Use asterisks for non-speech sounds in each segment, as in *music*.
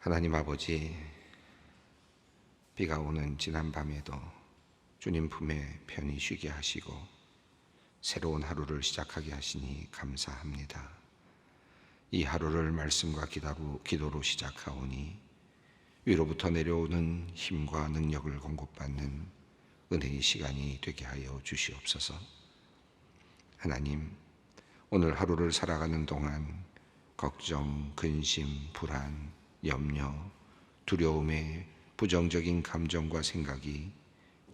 하나님 아버지, 비가 오는 지난 밤에도 주님 품에 편히 쉬게 하시고 새로운 하루를 시작하게 하시니 감사합니다. 이 하루를 말씀과 기도로, 시작하오니 위로부터 내려오는 힘과 능력을 공급받는 은혜의 시간이 되게 하여 주시옵소서. 하나님, 오늘 하루를 살아가는 동안 걱정, 근심, 불안, 염려, 두려움의 부정적인 감정과 생각이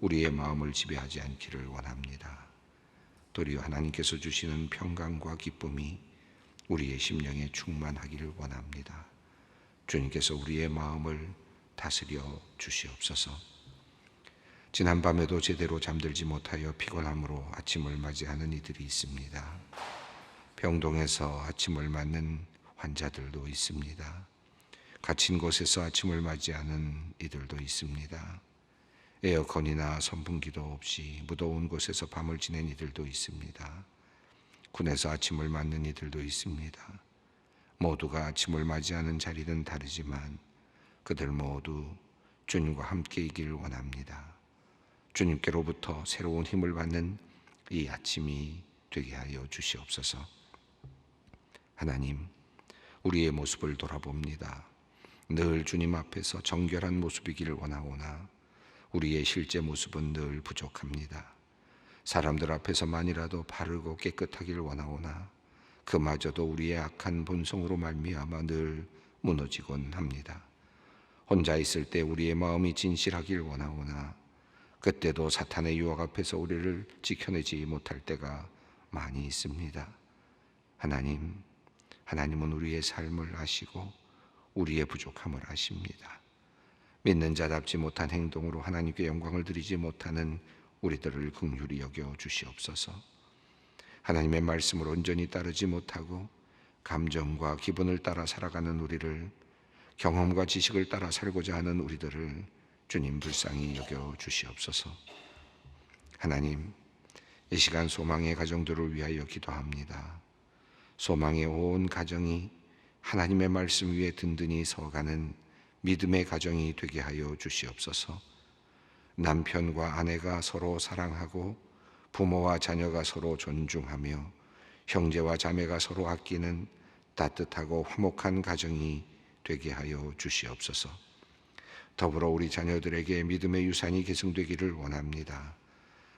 우리의 마음을 지배하지 않기를 원합니다. 도리어 하나님께서 주시는 평강과 기쁨이 우리의 심령에 충만하기를 원합니다. 주님께서 우리의 마음을 다스려 주시옵소서. 지난 밤에도 제대로 잠들지 못하여 피곤함으로 아침을 맞이하는 이들이 있습니다. 병동에서 아침을 맞는 환자들도 있습니다. 갇힌 곳에서 아침을 맞이하는 이들도 있습니다. 에어컨이나 선풍기도 없이 무더운 곳에서 밤을 지낸 이들도 있습니다. 군에서 아침을 맞는 이들도 있습니다. 모두가 아침을 맞이하는 자리는 다르지만 그들 모두 주님과 함께이길 원합니다. 주님께로부터 새로운 힘을 받는 이 아침이 되게 하여 주시옵소서. 하나님, 우리의 모습을 돌아봅니다. 늘 주님 앞에서 정결한 모습이기를 원하오나 우리의 실제 모습은 늘 부족합니다. 사람들 앞에서만이라도 바르고 깨끗하기를 원하오나 그마저도 우리의 악한 본성으로 말미암아 늘 무너지곤 합니다. 혼자 있을 때 우리의 마음이 진실하길 원하오나 그때도 사탄의 유혹 앞에서 우리를 지켜내지 못할 때가 많이 있습니다. 하나님, 하나님은 우리의 삶을 아시고 우리의 부족함을 아십니다. 믿는 자답지 못한 행동으로 하나님께 영광을 드리지 못하는 우리들을 긍휼히 여겨 주시옵소서. 하나님의 말씀을 온전히 따르지 못하고 감정과 기분을 따라 살아가는 우리를 경험과 지식을 따라 살고자 하는 우리들을 주님 불쌍히 여겨 주시옵소서. 하나님, 이 시간 소망의 가정들을 위하여 기도합니다. 소망의 온 가정이 하나님의 말씀 위에 든든히 서가는 믿음의 가정이 되게 하여 주시옵소서. 남편과 아내가 서로 사랑하고 부모와 자녀가 서로 존중하며 형제와 자매가 서로 아끼는 따뜻하고 화목한 가정이 되게 하여 주시옵소서. 더불어 우리 자녀들에게 믿음의 유산이 계승되기를 원합니다.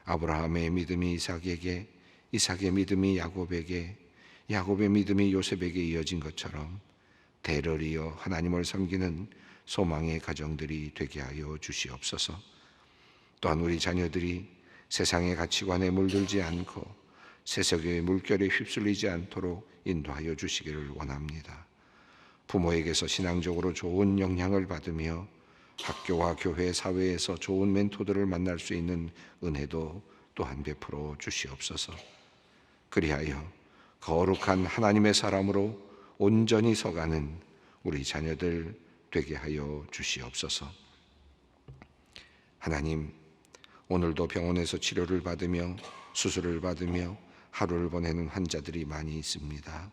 아브라함의 믿음이 이삭에게, 이삭의 믿음이 야곱에게, 야곱의 믿음이 요셉에게 이어진 것처럼 대를 이어 하나님을 섬기는 소망의 가정들이 되게 하여 주시옵소서. 또한 우리 자녀들이 세상의 가치관에 물들지 않고 세속의 물결에 휩쓸리지 않도록 인도하여 주시기를 원합니다. 부모에게서 신앙적으로 좋은 영향을 받으며 학교와 교회, 사회에서 좋은 멘토들을 만날 수 있는 은혜도 또한 베풀어 주시옵소서. 그리하여 거룩한 하나님의 사람으로 온전히 서가는 우리 자녀들 되게 하여 주시옵소서. 하나님, 오늘도 병원에서 치료를 받으며 수술을 받으며 하루를 보내는 환자들이 많이 있습니다.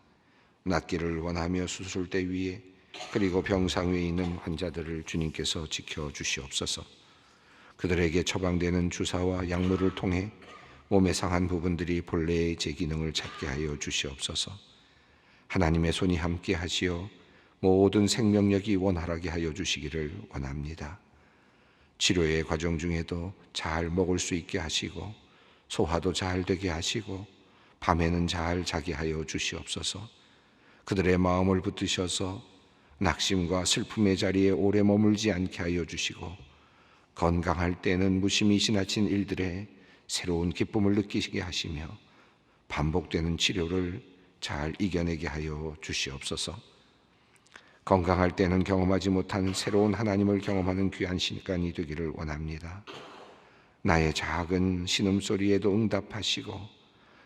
낫기를 원하며 수술대 위에 그리고 병상 위에 있는 환자들을 주님께서 지켜 주시옵소서. 그들에게 처방되는 주사와 약물을 통해 몸의 상한 부분들이 본래의 제 기능을 찾게 하여 주시옵소서. 하나님의 손이 함께 하시어 모든 생명력이 원활하게 하여 주시기를 원합니다. 치료의 과정 중에도 잘 먹을 수 있게 하시고 소화도 잘 되게 하시고 밤에는 잘 자게 하여 주시옵소서. 그들의 마음을 붙드셔서 낙심과 슬픔의 자리에 오래 머물지 않게 하여 주시고 건강할 때는 무심히 지나친 일들에 새로운 기쁨을 느끼게 하시며 반복되는 치료를 잘 이겨내게 하여 주시옵소서. 건강할 때는 경험하지 못한 새로운 하나님을 경험하는 귀한 시간이 되기를 원합니다. 나의 작은 신음소리에도 응답하시고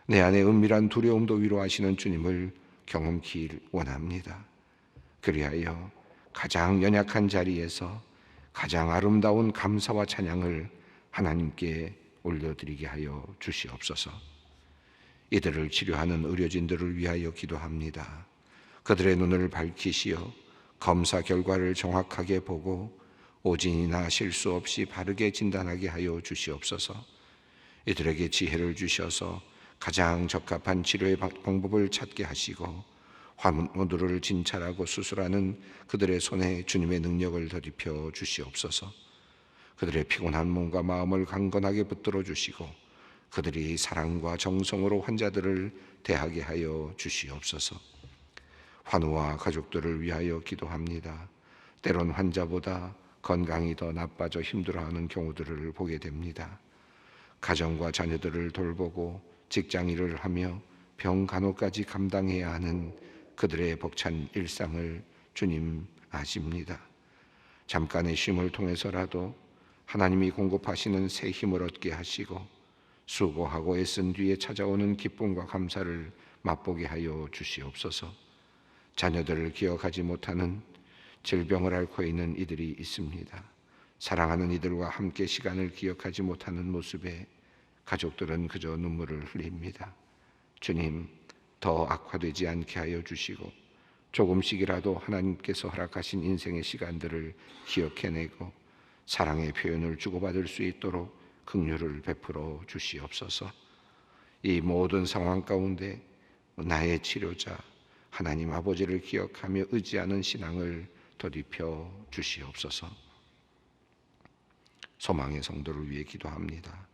내 안의 은밀한 두려움도 위로하시는 주님을 경험키 원합니다. 그리하여 가장 연약한 자리에서 가장 아름다운 감사와 찬양을 하나님께 올려드리게 하여 주시옵소서. 이들을 치료하는 의료진들을 위하여 기도합니다. 그들의 눈을 밝히시어 검사 결과를 정확하게 보고 오진이나 실수 없이 바르게 진단하게 하여 주시옵소서. 이들에게 지혜를 주셔서 가장 적합한 치료의 방법을 찾게 하시고 환우들을 진찰하고 수술하는 그들의 손에 주님의 능력을 더입혀 주시옵소서. 그들의 피곤한 몸과 마음을 강건하게 붙들어 주시고 그들이 사랑과 정성으로 환자들을 대하게 하여 주시옵소서. 환우와 가족들을 위하여 기도합니다. 때론 환자보다 건강이 더 나빠져 힘들어하는 경우들을 보게 됩니다. 가정과 자녀들을 돌보고 직장 일을 하며 병 간호까지 감당해야 하는 그들의 벅찬 일상을 주님 아십니다. 잠깐의 쉼을 통해서라도 하나님이 공급하시는 새 힘을 얻게 하시고 수고하고 애쓴 뒤에 찾아오는 기쁨과 감사를 맛보게 하여 주시옵소서. 자녀들을 기억하지 못하는 질병을 앓고 있는 이들이 있습니다. 사랑하는 이들과 함께 시간을 기억하지 못하는 모습에 가족들은 그저 눈물을 흘립니다. 주님, 더 악화되지 않게 하여 주시고 조금씩이라도 하나님께서 허락하신 인생의 시간들을 기억해내고 사랑의 표현을 주고받을 수 있도록 긍휼을 베풀어 주시옵소서. 이 모든 상황 가운데 나의 치료자 하나님 아버지를 기억하며 의지하는 신앙을 더입혀 주시옵소서. 소망의 성도를 위해 기도합니다.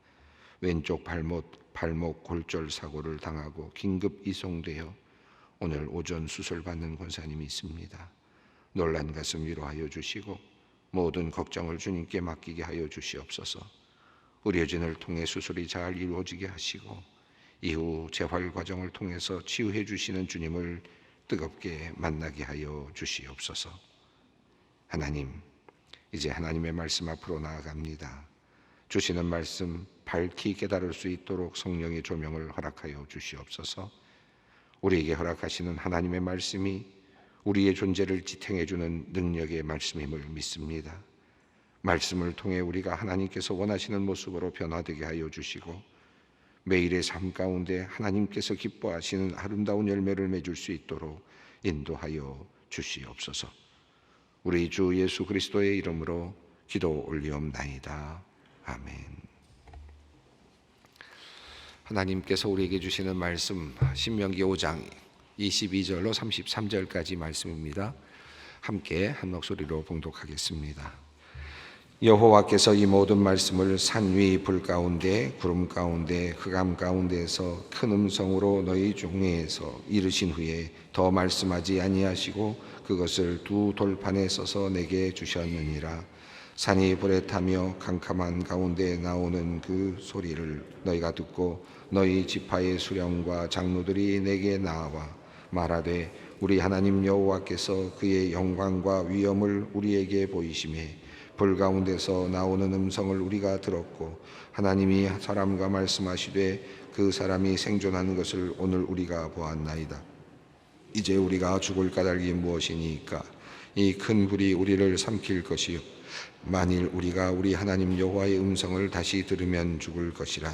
왼쪽 발목, 발목 골절 사고를 당하고 긴급 이송되어 오늘 오전 수술 받는 권사님이 있습니다. 놀란 가슴 위로하여 주시고 모든 걱정을 주님께 맡기게 하여 주시옵소서. 의료진을 통해 수술이 잘 이루어지게 하시고 이후 재활 과정을 통해서 치유해 주시는 주님을 뜨겁게 만나게 하여 주시옵소서. 하나님, 이제 하나님의 말씀 앞으로 나아갑니다. 주시는 말씀 밝히 깨달을 수 있도록 성령의 조명을 허락하여 주시옵소서. 우리에게 허락하시는 하나님의 말씀이 우리의 존재를 지탱해 주는 능력의 말씀임을 믿습니다. 말씀을 통해 우리가 하나님께서 원하시는 모습으로 변화되게 하여 주시고 매일의 삶 가운데 하나님께서 기뻐하시는 아름다운 열매를 맺을 수 있도록 인도하여 주시옵소서. 우리 주 예수 그리스도의 이름으로 기도 올리옵나이다. 아멘. 하나님께서 우리에게 주시는 말씀 신명기 5장 22절로 33절까지 말씀입니다. 함께 한 목소리로 봉독하겠습니다. 여호와께서 이 모든 말씀을 산 위 불 가운데 구름 가운데 흑암 가운데에서 큰 음성으로 너희 중에서 이르신 후에 더 말씀하지 아니하시고 그것을 두 돌판에 써서 내게 주셨느니라 산이 불에 타며 캄캄한 가운데 나오는 그 소리를 너희가 듣고 너희 지파의 수령과 장로들이 내게 나와 말하되 우리 하나님 여호와께서 그의 영광과 위엄을 우리에게 보이심에 불 가운데서 나오는 음성을 우리가 들었고 하나님이 사람과 말씀하시되 그 사람이 생존하는 것을 오늘 우리가 보았나이다. 이제 우리가 죽을 까닭이 무엇이니까 이 큰 불이 우리를 삼킬 것이요 만일 우리가 우리 하나님 여호와의 음성을 다시 들으면 죽을 것이라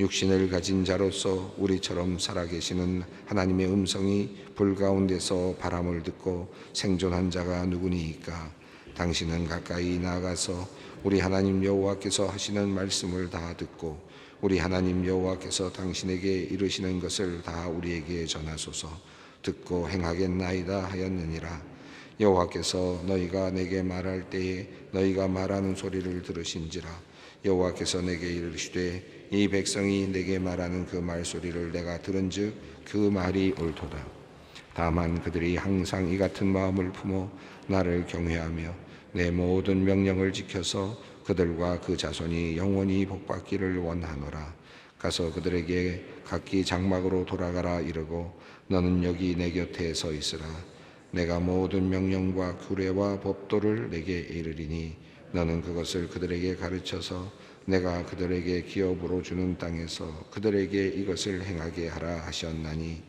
육신을 가진 자로서 우리처럼 살아계시는 하나님의 음성이 불 가운데서 바람을 듣고 생존한 자가 누구니까? 당신은 가까이 나가서 우리 하나님 여호와께서 하시는 말씀을 다 듣고 우리 하나님 여호와께서 당신에게 이르시는 것을 다 우리에게 전하소서. 듣고 행하겠나이다 하였느니라. 여호와께서 너희가 내게 말할 때에 너희가 말하는 소리를 들으신지라. 여호와께서 내게 이르시되 이 백성이 내게 말하는 그 말소리를 내가 들은즉 그 말이 옳도다 다만 그들이 항상 이 같은 마음을 품어 나를 경외하며 내 모든 명령을 지켜서 그들과 그 자손이 영원히 복받기를 원하노라. 가서 그들에게 각기 장막으로 돌아가라 이르고 너는 여기 내 곁에 서 있으라. 내가 모든 명령과 규례와 법도를 내게 이르리니 너는 그것을 그들에게 가르쳐서 내가 그들에게 기업으로 주는 땅에서 그들에게 이것을 행하게 하라 하셨나니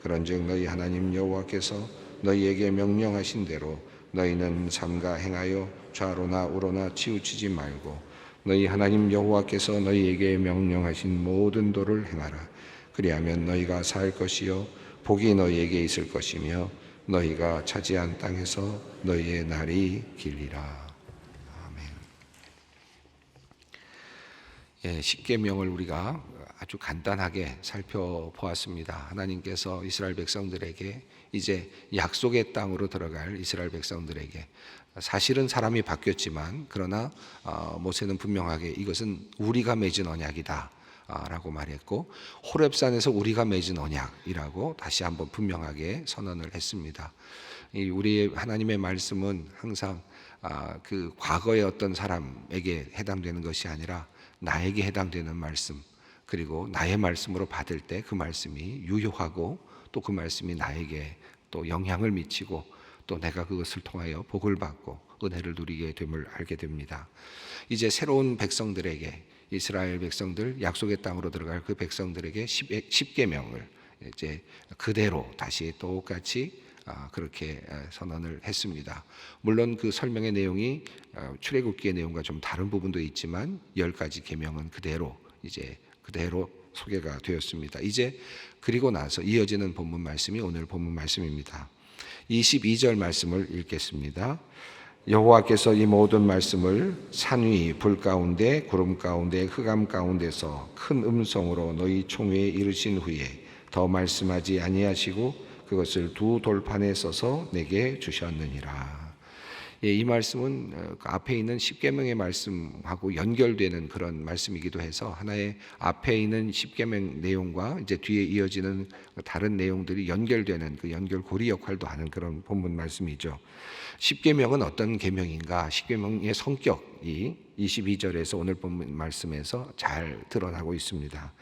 그런즉 너희 하나님 여호와께서 너희에게 명령하신 대로 너희는 삼가 행하여 좌로나 우로나 치우치지 말고 너희 하나님 여호와께서 너희에게 명령하신 모든 도를 행하라. 그리하면 너희가 살 것이요 복이 너희에게 있을 것이며 너희가 차지한 땅에서 너희의 날이 길리라. 아멘. 예, 십계명을 우리가 아주 간단하게 살펴보았습니다. 하나님께서 이스라엘 백성들에게 이제 약속의 땅으로 들어갈 이스라엘 백성들에게 사실은 사람이 바뀌었지만 그러나 어, 모세는 분명하게 이것은 우리가 맺은 언약이다. 아, 라고 말했고 호렙산에서 우리가 맺은 언약이라고 다시 한번 분명하게 선언을 했습니다. 이 우리 하나님의 말씀은 항상 아, 그 과거의 어떤 사람에게 해당되는 것이 아니라 나에게 해당되는 말씀 그리고 나의 말씀으로 받을 때 그 말씀이 유효하고 또 그 말씀이 나에게 또 영향을 미치고 또 내가 그것을 통하여 복을 받고 은혜를 누리게 됨을 알게 됩니다. 이제 새로운 백성들에게 이스라엘 백성들 약속의 땅으로 들어갈 그 백성들에게 십계명을 이제 그대로 다시 똑같이 아, 그렇게 선언을 했습니다. 물론 그 설명의 내용이 어, 출애굽기의 내용과 좀 다른 부분도 있지만 열 가지 계명은 그대로 이제 그대로 소개가 되었습니다. 이제 그리고 나서 이어지는 본문 말씀이 오늘 본문 말씀입니다. 22절 말씀을 읽겠습니다. 여호와께서 이 모든 말씀을 산 위, 불 가운데, 구름 가운데, 흑암 가운데서 큰 음성으로 너희 총회에 이르신 후에 더 말씀하지 아니하시고 그것을 두 돌판에 써서 내게 주셨느니라. 예, 이 말씀은 어, 그 앞에 있는 십계명의 말씀하고 연결되는 그런 말씀이기도 해서 하나의 앞에 있는 십계명 내용과 이제 뒤에 이어지는 다른 내용들이 연결되는 그 연결고리 역할도 하는 그런 본문 말씀이죠. 십계명은 어떤 계명인가? 십계명의 성격이 22절에서 오늘 본문 말씀에서 잘 드러나고 있습니다.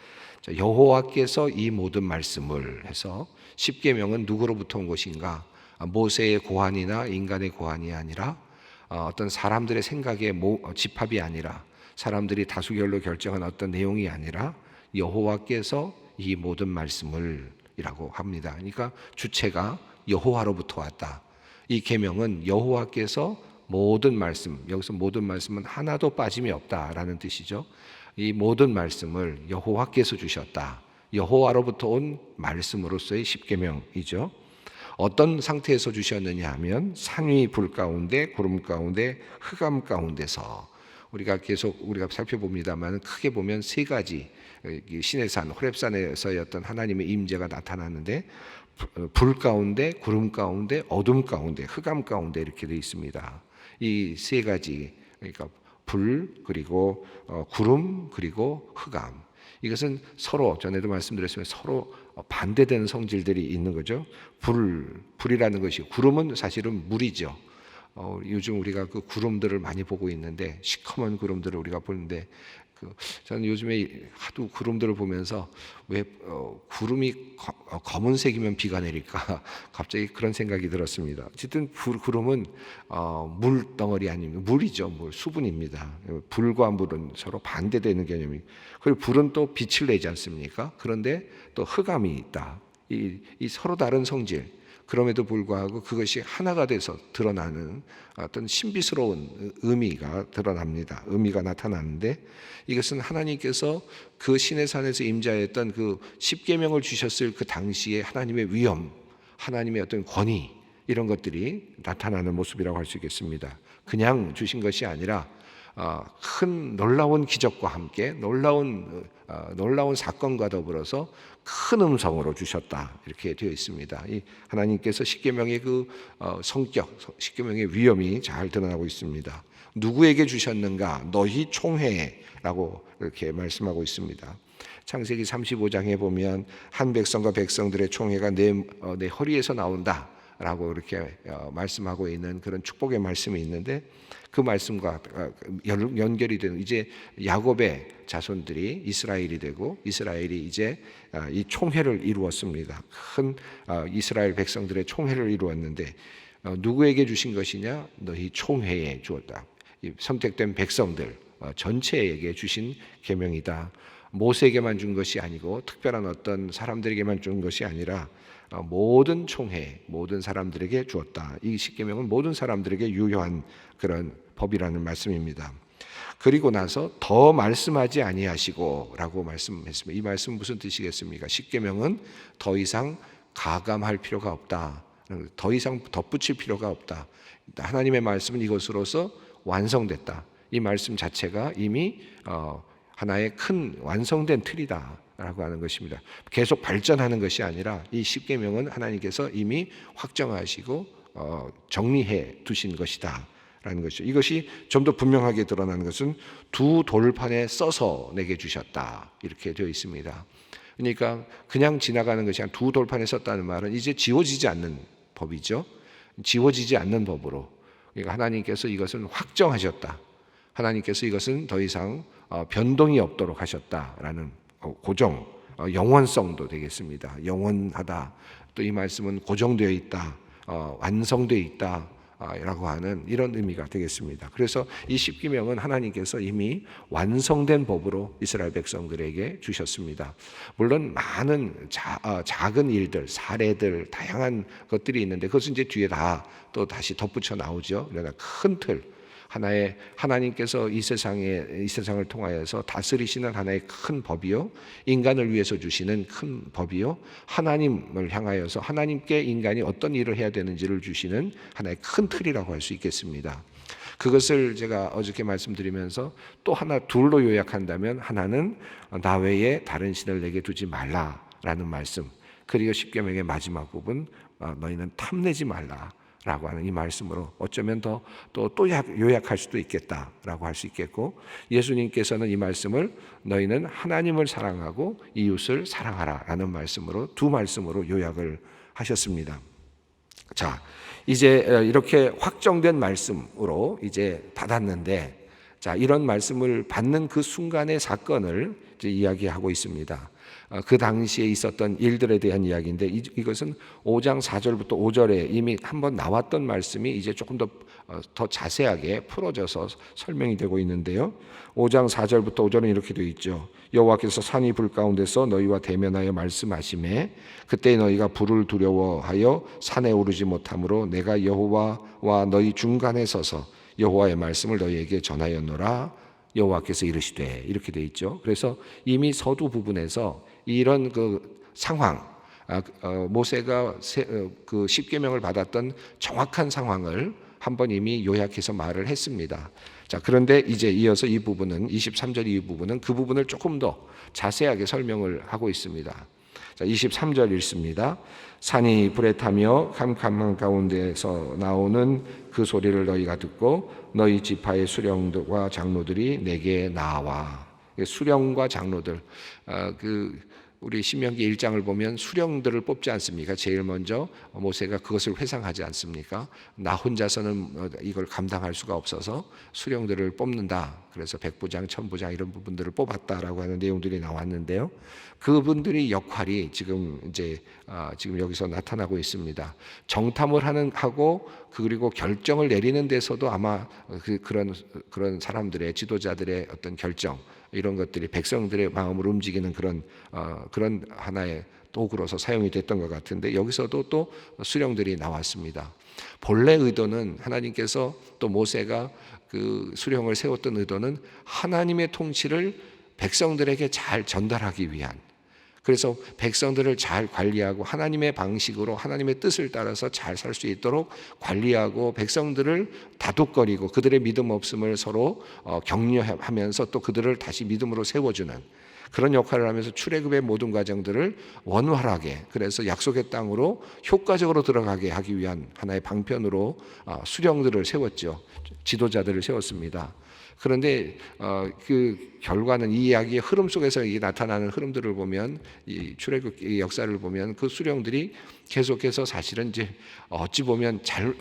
여호와께서 이 모든 말씀을 해서 십계명은 누구로부터 온 것인가? 모세의 고안이나 인간의 고안이 아니라 어, 어떤 사람들의 생각의 어, 집합이 아니라 사람들이 다수결로 결정한 어떤 내용이 아니라 여호와께서 이 모든 말씀을 이라고 합니다. 그러니까 주체가 여호와로부터 왔다. 이 계명은 여호와께서 모든 말씀 여기서 모든 말씀은 하나도 빠짐이 없다라는 뜻이죠. 이 모든 말씀을 여호와께서 주셨다. 여호와로부터 온 말씀으로서의 십계명이죠. 어떤 상태에서 주셨느냐 하면 산위 불 가운데 구름 가운데 흑암 가운데서 우리가 계속 우리가 살펴봅니다만 크게 보면 세 가지 신의 산 호렙산에서의 어떤 하나님의 임재가 나타나는데 불 가운데 구름 가운데 어둠 가운데 흑암 가운데 이렇게 되어 있습니다. 이 세 가지 그러니까 불 그리고 어, 구름 그리고 흑암 이것은 서로 전에도 말씀드렸지만 서로 반대되는 성질들이 있는 거죠. 불, 불이라는 것이 구름은 사실은 물이죠. 어, 요즘 우리가 그 구름들을 많이 보고 있는데 시커먼 구름들을 우리가 보는데 그 저는 요즘에 하도 구름들을 보면서 왜 어, 구름이 거, 어, 검은색이면 비가 내릴까 *laughs* 갑자기 그런 생각이 들었습니다. 어쨌든 불, 구름은 어, 물 덩어리 아니면 물이죠, 물 수분입니다. 불과 물은 서로 반대되는 개념이. 그리고 불은 또 빛을 내지 않습니까? 그런데 또 흑암이 있다. 이, 이 서로 다른 성질. 그럼에도 불구하고 그것이 하나가 돼서 드러나는 어떤 신비스러운 의미가 드러납니다. 의미가 나타나는데 이것은 하나님께서 그 신의 산에서 임자했던 그 십계명을 주셨을 그 당시에 하나님의 위엄, 하나님의 어떤 권위 이런 것들이 나타나는 모습이라고 할 수 있겠습니다. 그냥 주신 것이 아니라 어, 큰 놀라운 기적과 함께 놀라운 어, 놀라운 사건과 더불어서 큰 음성으로 주셨다 이렇게 되어 있습니다. 이 하나님께서 십계명의 그 어, 성격, 십계명의 위엄이 잘 드러나고 있습니다. 누구에게 주셨는가? 너희 총회라고 이렇게 말씀하고 있습니다. 창세기 35장에 보면 한 백성과 백성들의 총회가 내, 내 허리에서 나온다. 라고 이렇게 말씀하고 있는 그런 축복의 말씀이 있는데 그 말씀과 어, 연결이 되는 이제 야곱의 자손들이 이스라엘이 되고 이스라엘이 이제 어, 이 총회를 이루었습니다. 큰 어, 이스라엘 백성들의 총회를 이루었는데 누구에게 주신 것이냐? 너희 총회에 주었다. 선택된 백성들 전체에게 주신 계명이다. 모세에게만 준 것이 아니고 특별한 어떤 사람들에게만 준 것이 아니라 모든 총회, 모든 사람들에게 주었다. 이 십계명은 모든 사람들에게 유효한 그런 법이라는 말씀입니다. 그리고 나서 더 말씀하지 아니하시고라고 말씀했습니다. 이 말씀 무슨 뜻이겠습니까? 십계명은 더 이상 가감할 필요가 없다. 더 이상 덧붙일 필요가 없다. 하나님의 말씀은 이것으로서 완성됐다. 이 말씀 자체가 이미 어, 하나의 큰 완성된 틀이다 라고 하는 것입니다. 계속 발전하는 것이 아니라 이 십계명은 하나님께서 이미 확정하시고 어, 정리해 두신 것이다. 라는 것이죠. 이것이 좀 더 분명하게 드러나는 것은 두 돌판에 써서 내게 주셨다. 이렇게 되어 있습니다. 그러니까 그냥 지나가는 것이 아니라 두 돌판에 썼다는 말은 이제 지워지지 않는 법이죠. 지워지지 않는 법으로. 그러니까 하나님께서 이것을 확정하셨다. 하나님께서 이것은 더 이상 어, 변동이 없도록 하셨다라는 어, 고정, 어, 영원성도 되겠습니다. 영원하다. 또 이 말씀은 고정되어 있다. 완성되어 있다. 라고 하는 이런 의미가 되겠습니다. 그래서 이 십기명은 하나님께서 이미 완성된 법으로 이스라엘 백성들에게 주셨습니다. 물론 많은 자, 어, 작은 일들, 사례들, 다양한 것들이 있는데 그것은 이제 뒤에 다 또 다시 덧붙여 나오죠. 그러나 큰 틀, 하나의 하나님께서 이 세상에 이 세상을 통하여서 다스리시는 하나의 큰 법이요 인간을 위해서 주시는 큰 법이요 하나님을 향하여서 하나님께 인간이 어떤 일을 해야 되는지를 주시는 하나의 큰 틀이라고 할 수 있겠습니다. 그것을 제가 어저께 말씀드리면서 또 하나 둘로 요약한다면 하나는 나 외에 다른 신을 내게 두지 말라라는 말씀. 그리고 십계명의 마지막 부분 어, 너희는 탐내지 말라. 라고 하는 이 말씀으로 어쩌면 더 또 또 요약할 수도 있겠다라고 할 수 있겠고 예수님께서는 이 말씀을 너희는 하나님을 사랑하고 이웃을 사랑하라라는 말씀으로 두 말씀으로 요약을 하셨습니다. 자, 이제 이렇게 확정된 말씀으로 이제 받았는데 자, 이런 말씀을 받는 그 순간의 사건을 이제 이야기하고 있습니다. 어, 그 당시에 있었던 일들에 대한 이야기인데 이것은 5장 4절부터 5절에 이미 한번 나왔던 말씀이 이제 조금 더, 어, 더 자세하게 풀어져서 설명이 되고 있는데요. 5장 4절부터 5절은 이렇게 되어 있죠. 여호와께서 산이 불 가운데서 너희와 대면하여 말씀하심에 그때 너희가 불을 두려워하여 산에 오르지 못하므로 내가 여호와와 너희 중간에 서서 여호와의 말씀을 너희에게 전하였노라 여호와께서 이르시되 이렇게 돼 있죠. 그래서 이미 서두 부분에서 이런 그 상황 아, 어, 모세가 어, 그 십계명을 받았던 정확한 상황을 한번 이미 요약해서 말을 했습니다. 자, 그런데 이제 이어서 이 부분은 23절 이 부분은 그 부분을 조금 더 자세하게 설명을 하고 있습니다. 자, 23절 읽습니다. 산이 불에 타며 캄캄한 가운데서 나오는 그 소리를 너희가 듣고 너희 지파의 수령과 장로들이 내게 나와. 수령과 장로들, 어, 그 우리 신명기 1장을 보면 수령들을 뽑지 않습니까? 제일 먼저 모세가 그것을 회상하지 않습니까? 나 혼자서는 어, 이걸 감당할 수가 없어서 수령들을 뽑는다. 그래서 백부장, 천부장 이런 부분들을 뽑았다라고 하는 내용들이 나왔는데요. 그분들이 역할이 지금 이제 아, 지금 여기서 나타나고 있습니다. 정탐을 하는 하고 그리고 결정을 내리는 데서도 아마 그, 그런 그런 사람들의 지도자들의 어떤 결정 이런 것들이 백성들의 마음을 움직이는 그런 어, 그런 하나의 도구로서 사용이 됐던 것 같은데 여기서도 또 수령들이 나왔습니다. 본래 의도는 하나님께서 또 모세가 그 수령을 세웠던 의도는 하나님의 통치를 백성들에게 잘 전달하기 위한 그래서 백성들을 잘 관리하고 하나님의 방식으로 하나님의 뜻을 따라서 잘 살 수 있도록 관리하고 백성들을 다독거리고 그들의 믿음 없음을 서로 어, 격려하면서 또 그들을 다시 믿음으로 세워주는 그런 역할을 하면서 출애굽의 모든 과정들을 원활하게 그래서 약속의 땅으로 효과적으로 들어가게 하기 위한 하나의 방편으로 어, 수령들을 세웠죠. 지도자들을 세웠습니다. 그런데 어, 그 결과는 이 이야기의 흐름 속에서 이 나타나는 흐름들을 보면 이 출애굽 역사를 보면 그 수령들이 계속해서 사실은 이제 어찌 보면 잘,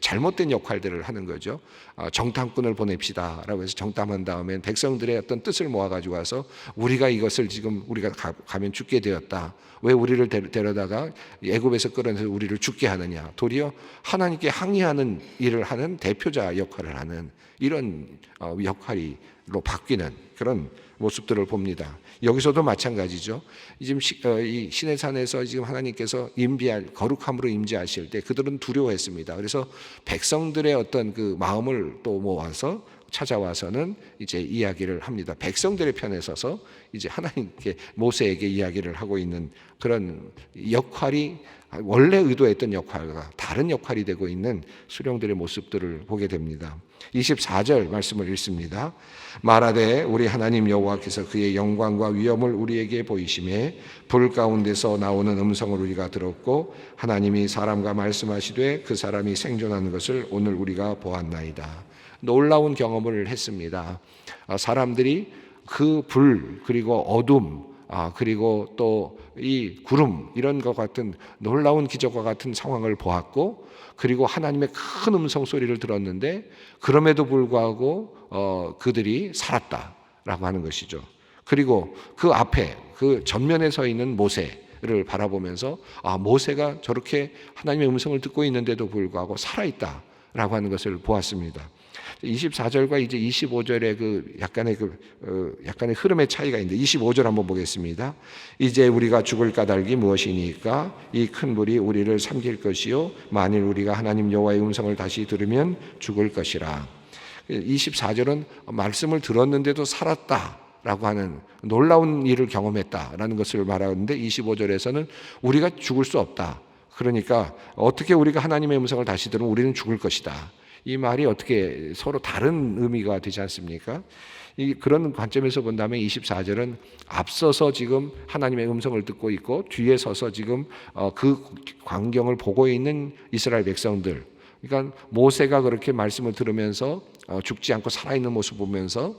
잘못된 역할들을 하는 거죠. 어, 정탐꾼을 보냅시다라고 해서 정탐한 다음에 백성들의 어떤 뜻을 모아가지고 와서 우리가 이것을 지금 우리가 가, 면 죽게 되었다. 왜 우리를 데려다가 애굽에서 끌어내서 우리를 죽게 하느냐? 도리어 하나님께 항의하는 일을 하는 대표자 역할을 하는 이런 어, 역할 로 바뀌는 그런 모습들을 봅니다. 여기서도 마찬가지죠. 지금 어, 이 신의 산에서 지금 하나님께서 임비할 거룩함으로 임재하실 때 그들은 두려워했습니다. 그래서 백성들의 어떤 그 마음을 또 모아서 찾아와서는 이제 이야기를 합니다. 백성들의 편에 서서 이제 하나님께 모세에게 이야기를 하고 있는 그런 역할이 원래 의도했던 역할과 다른 역할이 되고 있는 수령들의 모습들을 보게 됩니다. 24절 말씀을 읽습니다. 말하되 우리 하나님 여호와께서 그의 영광과 위엄을 우리에게 보이심에 불 가운데서 나오는 음성을 우리가 들었고 하나님이 사람과 말씀하시되 그 사람이 생존하는 것을 오늘 우리가 보았나이다. 놀라운 경험을 했습니다. 아, 사람들이 그 불 그리고 어둠 아, 그리고 또 이 구름 이런 것 같은 놀라운 기적과 같은 상황을 보았고 그리고 하나님의 큰 음성 소리를 들었는데 그럼에도 불구하고 어, 그들이 살았다라고 하는 것이죠. 그리고 그 앞에 그 전면에 서 있는 모세를 바라보면서 아 모세가 저렇게 하나님의 음성을 듣고 있는데도 불구하고 살아 있다라고 하는 것을 보았습니다. 24절과 이제 25절의 그 약간의 그 어, 약간의 흐름의 차이가 있는데 25절 한번 보겠습니다. 이제 우리가 죽을 까닭이 무엇이니까 이큰 불이 우리를 삼킬 것이요 만일 우리가 하나님 여호와의 음성을 다시 들으면 죽을 것이라. 24절은 말씀을 들었는데도 살았다 라고 하는 놀라운 일을 경험했다라는 것을 말하는데 25절에서는 우리가 죽을 수 없다. 그러니까 어떻게 우리가 하나님의 음성을 다시 들으면 우리는 죽을 것이다. 이 말이 어떻게 서로 다른 의미가 되지 않습니까? 이 그런 관점에서 본다면 24절은 앞서서 지금 하나님의 음성을 듣고 있고 뒤에 서서 지금 어, 그 광경을 보고 있는 이스라엘 백성들. 그러니까 모세가 그렇게 말씀을 들으면서 어, 죽지 않고 살아있는 모습 보면서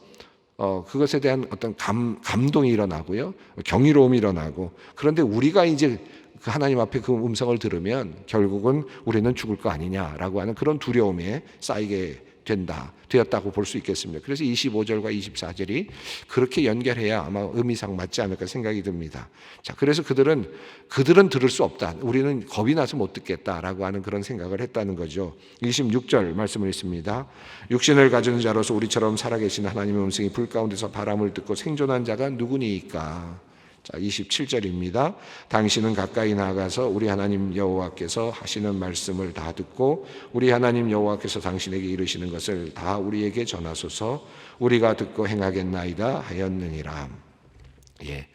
어, 그것에 대한 어떤 감, 감동이 일어나고요. 경이로움이 일어나고. 그런데 우리가 이제 그 하나님 앞에 그 음성을 들으면 결국은 우리는 죽을 거 아니냐라고 하는 그런 두려움에 쌓이게 된다, 되었다고 볼 수 있겠습니다. 그래서 25절과 24절이 그렇게 연결해야 아마 의미상 맞지 않을까 생각이 듭니다. 자, 그래서 그들은, 그들은 들을 수 없다. 우리는 겁이 나서 못 듣겠다라고 하는 그런 생각을 했다는 거죠. 26절 말씀을 읽습니다. 육신을 가진 자로서 우리처럼 살아계신 하나님의 음성이 불 가운데서 바람을 듣고 생존한 자가 누구니까? 자, 27절입니다. 당신은 가까이 나가서 우리 하나님 여호와께서 하시는 말씀을 다 듣고 우리 하나님 여호와께서 당신에게 이르시는 것을 다 우리에게 전하소서 우리가 듣고 행하겠나이다 하였느니라. 예.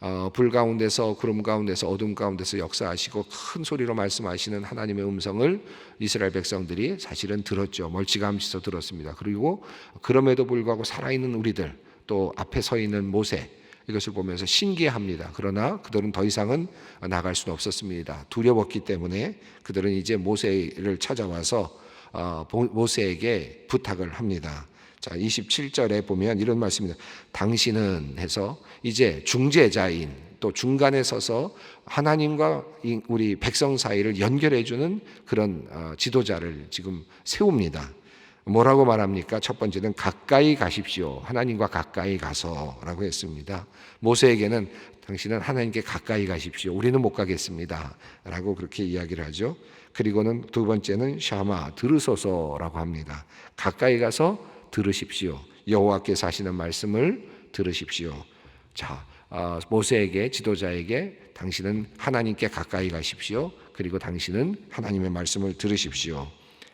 어, 불 가운데서 구름 가운데서 어둠 가운데서 역사하시고 큰 소리로 말씀하시는 하나님의 음성을 이스라엘 백성들이 사실은 들었죠. 멀찌감치서 들었습니다. 그리고 그럼에도 불구하고 살아있는 우리들 또 앞에 서 있는 모세 이것을 보면서 신기합니다. 그러나 그들은 더 이상은 나갈 수는 없었습니다. 두려웠기 때문에 그들은 이제 모세를 찾아와서 어, 모세에게 부탁을 합니다. 자, 27절에 보면 이런 말씀입니다. 당신은 해서 이제 중재자인 또 중간에 서서 하나님과 우리 백성 사이를 연결해 주는 그런 어, 지도자를 지금 세웁니다. 뭐라고 말합니까? 첫 번째는 가까이 가십시오. 하나님과 가까이 가서 라고 했습니다. 모세에게는 당신은 하나님께 가까이 가십시오. 우리는 못 가겠습니다. 라고 그렇게 이야기를 하죠. 그리고는 두 번째는 샤마 들으소서라고 합니다. 가까이 가서 들으십시오. 여호와께서 하시는 말씀을 들으십시오. 자, 어, 모세에게 지도자에게 당신은 하나님께 가까이 가십시오. 그리고 당신은 하나님의 말씀을 들으십시오.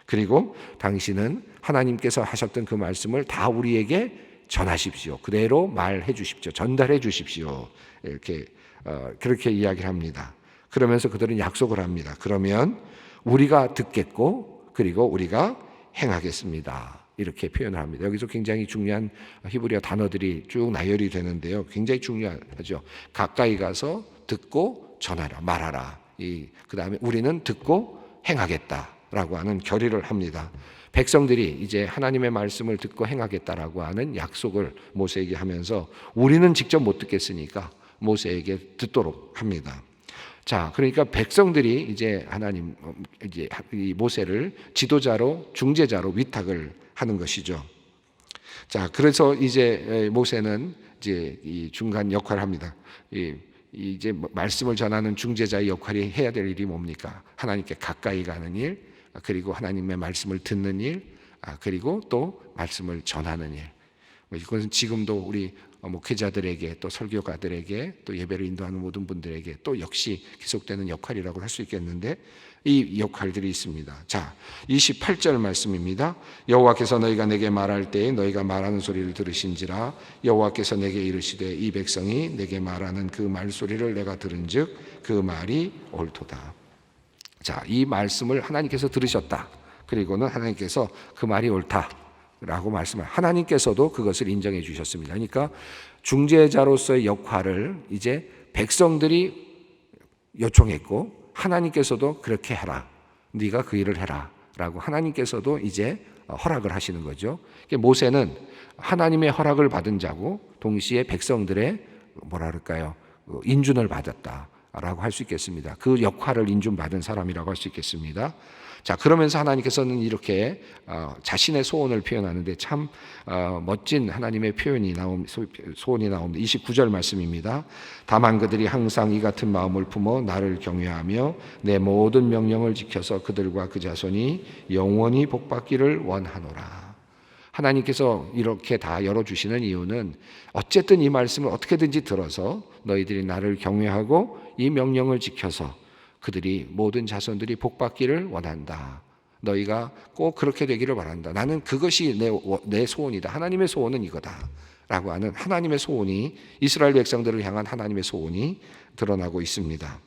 그리고 당신은 하나님께서 하셨던 그 말씀을 다 우리에게 전하십시오. 그대로 말해 주십시오. 전달해 주십시오. 이렇게 어, 그렇게 이야기를 합니다. 그러면서 그들은 약속을 합니다. 그러면 우리가 듣겠고 그리고 우리가 행하겠습니다. 이렇게 표현을 합니다. 여기서 굉장히 중요한 히브리어 단어들이 쭉 나열이 되는데요. 굉장히 중요하죠. 가까이 가서 듣고 전하라, 말하라. 이 그다음에 우리는 듣고 행하겠다 라고 하는 결의를 합니다. 백성들이 이제 하나님의 말씀을 듣고 행하겠다라고 하는 약속을 모세에게 하면서 우리는 직접 못 듣겠으니까 모세에게 듣도록 합니다. 자, 그러니까 백성들이 이제 하나님 이제 이 모세를 지도자로 중재자로 위탁을 하는 것이죠. 자, 그래서 이제 모세는 이제 이 중간 역할을 합니다. 이 이제 말씀을 전하는 중재자의 역할이 해야 될 일이 뭡니까? 하나님께 가까이 가는 일, 그리고 하나님의 말씀을 듣는 일, 아, 그리고 또 말씀을 전하는 일. 뭐 이것은 지금도 우리 어, 목회자들에게 또 설교가들에게 또 예배를 인도하는 모든 분들에게 또 역시 계속되는 역할이라고 할 수 있겠는데 이 역할들이 있습니다. 자, 28절 말씀입니다. 여호와께서 너희가 내게 말할 때에 너희가 말하는 소리를 들으신지라 여호와께서 내게 이르시되 이 백성이 내게 말하는 그 말소리를 내가 들은즉 그 말이 옳도다. 자, 이 말씀을 하나님께서 들으셨다. 그리고는 하나님께서 그 말이 옳다 라고 말씀을 하나님께서도 그것을 인정해 주셨습니다. 그러니까 중재자로서의 역할을 이제 백성들이 요청했고 하나님께서도 그렇게 해라. 네가 그 일을 해라라고 하나님께서도 이제 허락을 하시는 거죠. 모세는 하나님의 허락을 받은 자고 동시에 백성들의 뭐라 그럴까요? 인준을 받았다 라고 할 수 있겠습니다. 그 역할을 인준받은 사람이라고 할 수 있겠습니다. 자, 그러면서 하나님께서는 이렇게 어, 자신의 소원을 표현하는데 참 어, 멋진 하나님의 표현이 나옴, 소원이 나옵니다. 29절 말씀입니다. 다만 그들이 항상 이 같은 마음을 품어 나를 경외하며 내 모든 명령을 지켜서 그들과 그 자손이 영원히 복받기를 원하노라. 하나님께서 이렇게 다 열어주시는 이유는 어쨌든 이 말씀을 어떻게든지 들어서 너희들이 나를 경외하고 이 명령을 지켜서 그들이 모든 자손들이 복받기를 원한다. 너희가 꼭 그렇게 되기를 바란다. 나는 그것이 내, 내 소원이다. 하나님의 소원은 이거다. 라고 하는 하나님의 소원이 이스라엘 백성들을 향한 하나님의 소원이 드러나고 있습니다.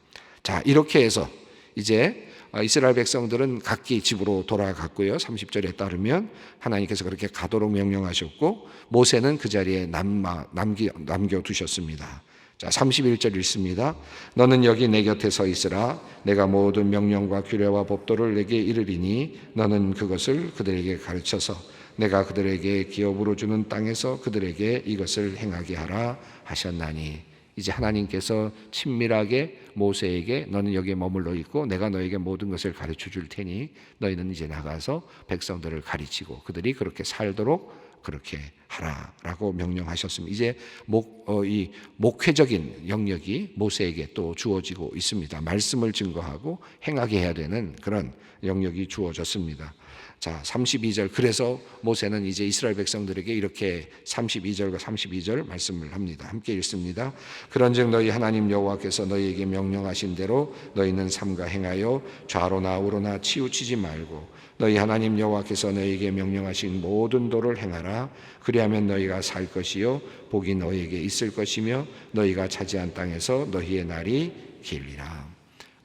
자, 이렇게 해서 이제 이스라엘 백성들은 각기 집으로 돌아갔고요. 30절에 따르면 하나님께서 그렇게 가도록 명령하셨고 모세는 그 자리에 남마, 남기, 남겨두셨습니다. 자, 31절 읽습니다. 너는 여기 내 곁에 서 있으라. 내가 모든 명령과 규례와 법도를 내게 이르리니 너는 그것을 그들에게 가르쳐서 내가 그들에게 기업으로 주는 땅에서 그들에게 이것을 행하게 하라 하셨나니 이제 하나님께서 친밀하게 모세에게 너는 여기에 머물러 있고 내가 너에게 모든 것을 가르쳐 줄 테니 너희는 이제 나가서 백성들을 가르치고 그들이 그렇게 살도록 그렇게 하라라고 명령하셨습니다. 이제 목, 어, 이 목회적인 영역이 모세에게 또 주어지고 있습니다. 말씀을 증거하고 행하게 해야 되는 그런 영역이 주어졌습니다. 자, 32절. 그래서 모세는 이제 이스라엘 백성들에게 이렇게 32절과 32절 말씀을 합니다. 함께 읽습니다. 그런즉 너희 하나님 여호와께서 너희에게 명령하신 대로 너희는 삼가 행하여 좌로나 우로나 치우치지 말고 너희 하나님 여호와께서 너희에게 명령하신 모든 도를 행하라. 그리하면 너희가 살 것이요 복이 너희에게 있을 것이며 너희가 차지한 땅에서 너희의 날이 길리라.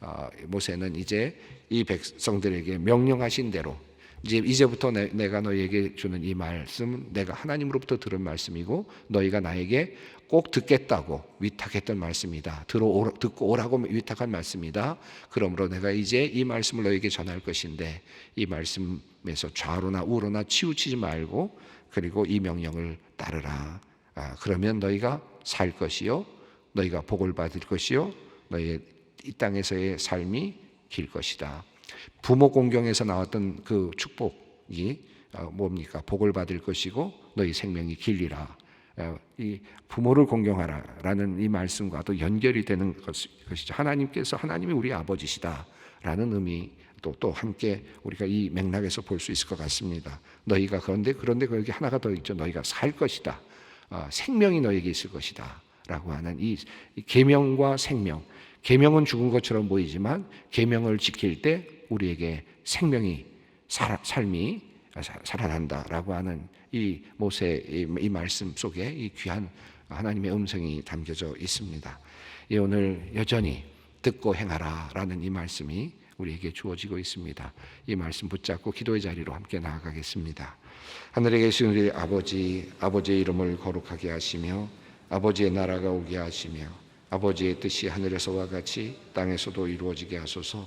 어, 모세는 이제 이 백성들에게 명령하신 대로 이제 이제부터 내, 가 너희에게 주는 이 말씀 내가 하나님으로부터 들은 말씀이고 너희가 나에게 꼭 듣겠다고 위탁했던 말씀이다. 들어 듣고 오라고 위탁한 말씀이다. 그러므로 내가 이제 이 말씀을 너에게 전할 것인데 이 말씀에서 좌로나 우로나 치우치지 말고 그리고 이 명령을 따르라. 아, 그러면 너희가 살 것이요, 너희가 복을 받을 것이요, 너희의 이 땅에서의 삶이 길 것이다. 부모 공경에서 나왔던 그 축복이 어, 뭡니까? 복을 받을 것이고 너희 생명이 길리라. 어, 이 부모를 공경하라라는 이 말씀과도 연결이 되는 것이죠. 하나님께서 하나님이 우리 아버지시다라는 의미 또, 또 함께 우리가 이 맥락에서 볼 수 있을 것 같습니다. 너희가 그런데 그런데 거기 하나가 더 있죠. 너희가 살 것이다. 어, 생명이 너에게 있을 것이다라고 하는 이, 이 계명과 생명. 계명은 죽은 것처럼 보이지만 계명을 지킬 때 우리에게 생명이 살아, 삶이 살아난다라고 하는 이 모세 이 말씀 속에 이 귀한 하나님의 음성이 담겨져 있습니다. 예, 오늘 여전히 듣고 행하라라는 이 말씀이 우리에게 주어지고 있습니다. 이 말씀 붙잡고 기도의 자리로 함께 나아가겠습니다. 하늘에 계신 우리 아버지, 아버지의 이름을 거룩하게 하시며 아버지의 나라가 오게 하시며 아버지의 뜻이 하늘에서와 같이 땅에서도 이루어지게 하소서.